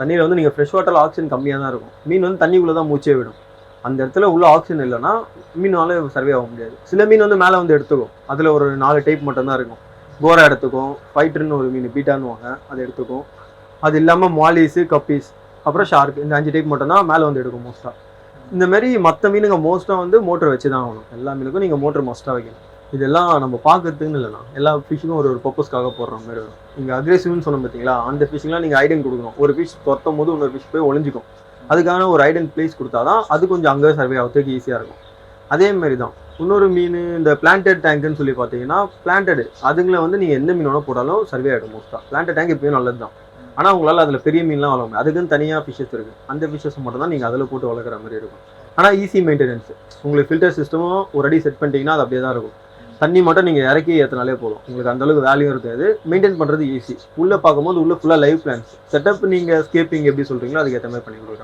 தண்ணியில் வந்து நீங்கள் ஃப்ரெஷ் வாட்டரில் ஆக்சிஜன் கம்மியாக தான் இருக்கும். மீன் வந்து தண்ணிக்குள்ளே தான் மூச்சே விடும். அந்த இடத்துல உள்ள ஆக்சிஜன் இல்லைன்னா மீனால சர்வே ஆக முடியாது. சில மீன் வந்து மேலே வந்து எடுத்துக்கும். அதில் ஒரு நாலு டைப் மட்டும்தான் இருக்கும். கோரா எடுத்துக்கும். ஃபைட்டர்னு ஒரு மீன் பீட்டான்னுவாங்க அதை எடுத்துக்கும். அது இல்லாமல் மாலிஸு கப்பீஸ் அப்புறம் ஷார்க் இந்த அஞ்சு டைப் மட்டும்தான் மேலே வந்து எடுக்கும் மோஸ்ட்டாக இந்த மாதிரி மற்ற மீனுங்க மோஸ்ட்டாக வந்து மோட்டர் வச்சு தான் ஆகணும். எல்லா மீனுக்கும் நீங்கள் மோட்டர் மோஸ்ட்டாக வைக்கணும். இதெல்லாம் நம்ம பார்க்கறதுக்குன்னு இல்லைண்ணா எல்லா ஃபிஷ்ஷுக்கும் ஒரு ஒரு பர்பஸ்க்காக போடுற மாதிரி வரும். நீங்கள் அக்ரெசிவ்னு சொன்னோம் பார்த்தீங்களா அந்த ஃபிஷ்ஷுக்குலாம் நீங்கள் ஐடன் கொடுக்கணும். ஒரு ஃபிஷ் துரத்தும் போது இன்னொரு ஃபிஷ் போய் ஒளிஞ்சிக்கும். அதுக்கான ஒரு ஐடன் பிளேஸ் கொடுத்தா தான் அது கொஞ்சம் அங்கே சர்வே ஆகிறதுக்கு ஈஸியாக இருக்கும். அதே மாதிரி தான் இன்னொரு மீன் இந்த பிளான்டட் டேங்க்குன்னு சொல்லி பார்த்தீங்கன்னா பிளான்டட் அதுங்களை வந்து நீங்கள் எந்த மீனோட போட்டாலும் சர்வே ஆகிடும் மோஸ்ட்டாக பிளான்டட் டேங்க் எப்பயும் நல்லது தான் ஆனால் உங்களால் அதில் பெரிய மீன்லாம் வளர முடியும் அதுக்குன்னு தனியாக ஃபிஷஸ் இருக்குது அந்த ஃபிஷஸ் மட்டும் தான் நீங்கள் அதில் போட்டு வளர்க்குற மாதிரி இருக்கும். ஆனால் ஈஸி மெயின்டெனன்ஸ் உங்களுக்கு ஃபில்டர் சிஸ்டமும் ஒரு அடி செட் பண்ணிட்டீங்கன்னா அது அப்படியே தான் இருக்கும். தண்ணி மட்டும் நீங்கள் இறக்கி ஏற்றினாலே போதும். உங்களுக்கு அந்தளவுக்கு வேல்யூ இருக்காது. மெயின்டைன் பண்ணுறது ஈஸி உள்ளே பார்க்கும்போது உள்ளே ஃபுல்லாக லைவ் பிளான்ஸ் செட்டப் நீங்கள் ஸ்கேப்பிங் எப்படி சொல்கிறீங்களோ அதுக்கு ஏற்ற மாதிரி பண்ணி கொடுக்குற